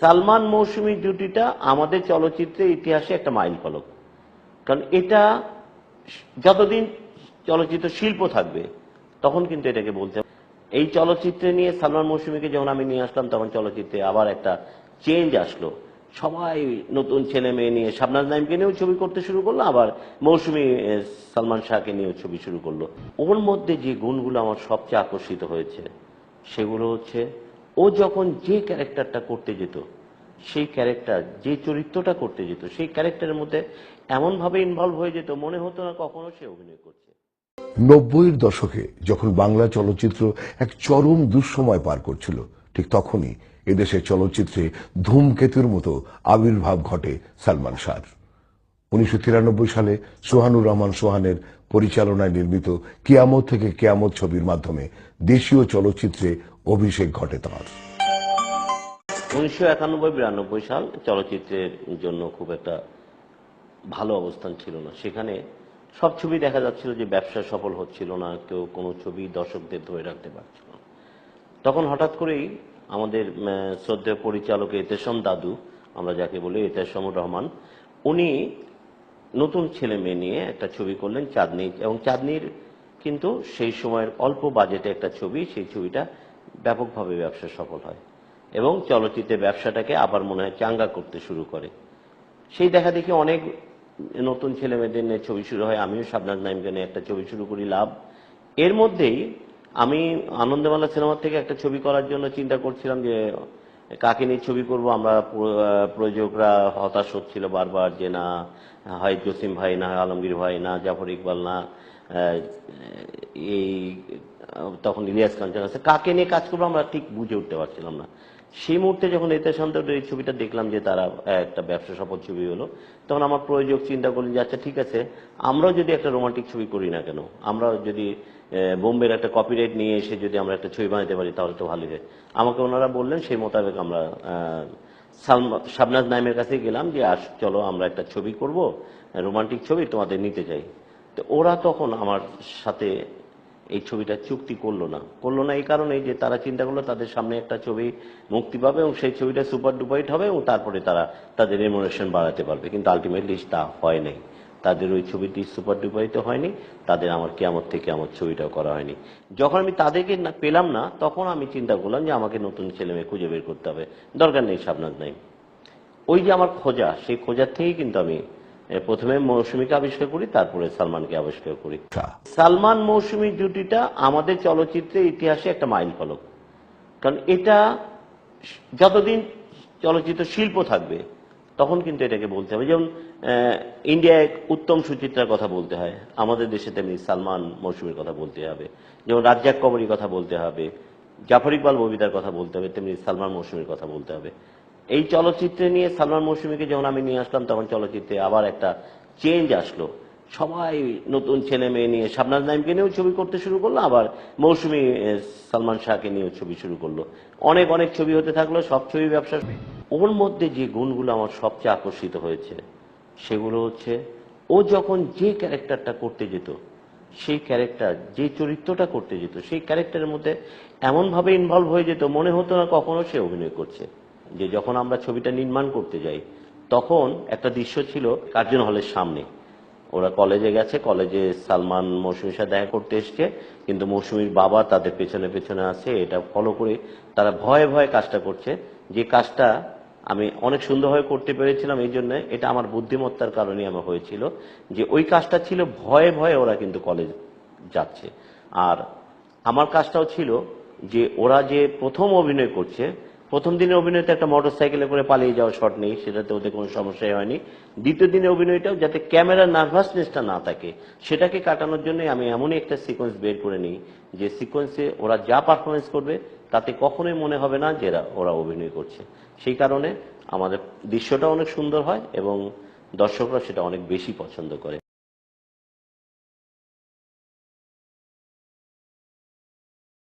সালমান মৌসুমী জুটিটা আমাদের চলচ্চিত্রের ইতিহাসে একটা মাইল ফলক। কারণ এটা যতদিন চলচ্চিত্র শিল্প থাকবে, তখন কিন্তু এটাকে বলতে। এই চলচ্চিত্রে নিয়ে সালমান মৌসুমীকে যখন আমি নিয়ে আসলাম, তখন চলচ্চিত্রে আবার একটা চেঞ্জ আসলো। সবাই নতুন ছেলে মেয়ে নিয়ে শাবনাজ নাইমকে নিয়েও ছবি করতে শুরু করল, আবার মৌসুমী সালমান শাহকে নিয়েও ছবি শুরু করল। ওর মধ্যে যে গুণগুলো আমার সবচেয়ে আকর্ষিত হয়েছে, সেগুলো হচ্ছে ও যখন যে ক্যারেক্টারটা করতে যেত, সেই ক্যারেক্টার, যে চরিত্রটা করতে যেত, সেই ক্যারেক্টারের মধ্যে এমনভাবে ইনভলভ হয়ে যেত, মনে হতো না কখনো সে অভিনয় করছে। নব্বইয়ের দশকে যখন বাংলা চলচ্চিত্র এক চরম দুঃসময় পার করছিল, ঠিক তখনই এদেশের চলচ্চিত্রে ধূমকেতুর মতো আবির্ভাব ঘটে সালমান শাহর। উনিশশো তিরানব্বই সালে সোহানুর রহমান সোহানের পরিচালনায় নির্মিত কিয়ামত থেকে কিয়ামত ছবির মাধ্যমে দেশীয় চলচ্চিত্রে অভিষেক ঘটে তাঁর। উনিশশো একানব্বই বিরানব্বই সাল চলচ্চিত্রের জন্য খুব একটা ভালো অবস্থান ছিল না। সেখানে সব ছবি দেখা যাচ্ছিল যে ব্যবসা সফল হচ্ছিল না, কেউ কোনো ছবি দর্শকদের ধরে রাখতে পারছিল না। তখন হঠাৎ করেই আমাদের শ্রদ্ধেয় পরিচালক এতেশম দাদু, আমরা যাকে বলি এতেশমুর রহমান, উনি নতুন ছেলে মেয়ে নিয়ে একটা ছবি করলেন চাঁদনি, এবং চাঁদনির কিন্তু সেই সময়ের অল্প বাজেটে একটা ছবি, সেই ছবিটা ব্যাপকভাবে ব্যবসা সফল হয় এবং চলচ্চিত্রের ব্যবসাটাকে আবার মনে হয় চাঙ্গা করতে শুরু করে। সেই দেখা দেখি অনেক নতুন ছেলে মেয়েদের নিয়ে ছবি শুরু হয়, আমিও শাবনাজ নাইমকে নিয়ে একটা ছবি শুরু করি, লাভ। এর মধ্যেই আমি আনন্দমালা সিনেমা থেকে একটা ছবি করার জন্য চিন্তা করছিলাম যে কাকে নিয়ে ছবি করব? আমরা প্রযোজকরা হতাশ হচ্ছিল বারবার যে না, হয় জসিম ভাই না, হয় আলমগীর ভাই না, জাফর ইকবাল না এই, তখন ইলিয়াস কাঞ্চন আছে কাকে নিয়ে কাজ করব আমরা ঠিক বুঝে উঠতে পারছিলাম না। সেই মুহূর্তে যখন এতে সন্তানের এই ছবিটা দেখলাম যে তারা একটা ব্যবসা সফল ছবি হলো, তখন আমার প্রয়োজক চিন্তা করলেন যে আচ্ছা ঠিক আছে, আমরাও যদি একটা রোমান্টিক ছবি করি না কেন? আমরা যদি বোম্বের একটা কপিরাইট নিয়ে এসে যদি আমরা একটা ছবি বানাতে পারি, তাহলে তো ভালোই হয়। আমাকে ওনারা বললেন, সেই মোতাবেক আমরা শাবনাজ নাইমের কাছে গেলাম যে, আস, চলো, আমরা একটা ছবি করব রোমান্টিক ছবি তোমাদের নিতে চাই। তো ওরা তখন আমার সাথে এই ছবিটা চুক্তি করল না। করল না এই কারণে যে তারা চিন্তা করল তাদের সামনে একটা ছবি মুক্তি পাবে এবং সেই ছবিটা সুপার ডুপাইট হবে এবং তারপরে তারা তাদের রেমুনেশন বাড়াতে পারবে। কিন্তু আলটিমেটলি তা হয় নাই। তাদের ওই ছবিটি সুপার ডুপাইট হয়নি। তাদের আমার কেমন থেকে আমার ছবিটাও করা হয়নি। যখন আমি তাদেরকে না পেলাম না, তখন আমি চিন্তা করলাম যে আমাকে নতুন ছেলে মেয়ে খুঁজে বের করতে হবে। দরকার নেই সাবনাজ নাই ওই যে আমার খোঁজা, সেই খোঁজার থেকেই কিন্তু আমি প্রথমে মৌসুমীকে আবিষ্কার করি তারপরে সালমানকে আবিষ্কার করি। সালমান মৌসুমী জুটিটা আমাদের চলচ্চিত্রের ইতিহাসে একটা মাইল ফলক কারণ এটা যতদিন চলচ্চিত্র শিল্প থাকবে তখন কিন্তু এটাকে বলতে হবে। যেমন আহ, ইন্ডিয়ায় উত্তম সুচিত্রার কথা বলতে হয়। আমাদের দেশে তেমনি সালমান মৌসুমীর কথা বলতে হবে। যেমন রাজ্জাক কবরীর কথা বলতে হবে। জাফর ইকবাল ববিতার কথা বলতে হবে তেমনি সালমান মৌসুমীর কথা বলতে হবে। এই চলচ্চিত্রে নিয়ে সালমান মৌসুমীকে যখন আমি নিয়ে আসলাম, তখন চলচ্চিত্রে আবার একটা চেঞ্জ আসলো। সবাই নতুন ছেলে মেয়ে নিয়ে শাবনাজ নাইমকে নিয়েও ছবি করতে শুরু করল, আবার মৌসুমী সালমান শাহকে নিয়েও ছবি শুরু করল। অনেক অনেক ছবি হতে থাকল, সব ছবি ব্যবসা ওর মধ্যে যে গুণগুলো আমার সবচেয়ে আকর্ষিত হয়েছে, সেগুলো হচ্ছে ও যখন যে ক্যারেক্টারটা করতে যেত, সেই ক্যারেক্টার, যে চরিত্রটা করতে যেত, সেই ক্যারেক্টারের মধ্যে এমনভাবে ইনভলভ হয়ে যেত, মনে হতো না কখনো সে অভিনয় করছে। যে যখন আমরা ছবিটা নির্মাণ করতে যাই, তখন একটা দৃশ্য ছিল কার্জন হলের সামনে। ওরা কলেজে গেছে, কলেজে সালমান মৌসুমীর সাথে দেখা করতে এসছে, কিন্তু মৌসুমীর বাবা তাদের পেছনে পেছনে আছে, এটা ফলো করে তারা ভয়ে ভয়ে কাজটা করছে। যে কাজটা আমি অনেক সুন্দরভাবে করতে পেরেছিলাম, এই জন্য এটা আমার বুদ্ধিমত্তার কারণে আমার হয়েছিল, যে ওই কাজটা ছিল ভয়ে ভয়ে ওরা কিন্তু কলেজ যাচ্ছে। আর আমার কাজটাও ছিল যে ওরা যে প্রথম অভিনয় করছে প্রথম দিনের অভিনয়তে একটা মোটর সাইকেলে করে পালিয়ে যাওয়া শট নেই, সেটাতে ওদের কোনো সমস্যাই হয়নি। দ্বিতীয় দিনের অভিনয়টাও যাতে ক্যামেরার নার্ভাসনেসটা না থাকে, সেটাকে কাটানোর জন্য আমি এমনই একটা সিকোয়েন্স বের করে নিই যে সিকোয়েন্সে ওরা যা পারফরমেন্স করবে, তাতে কখনোই মনে হবে না যে ওরা অভিনয় করছে। সেই কারণে আমাদের দৃশ্যটা অনেক সুন্দর হয় এবং দর্শকরা সেটা অনেক বেশি পছন্দ করে।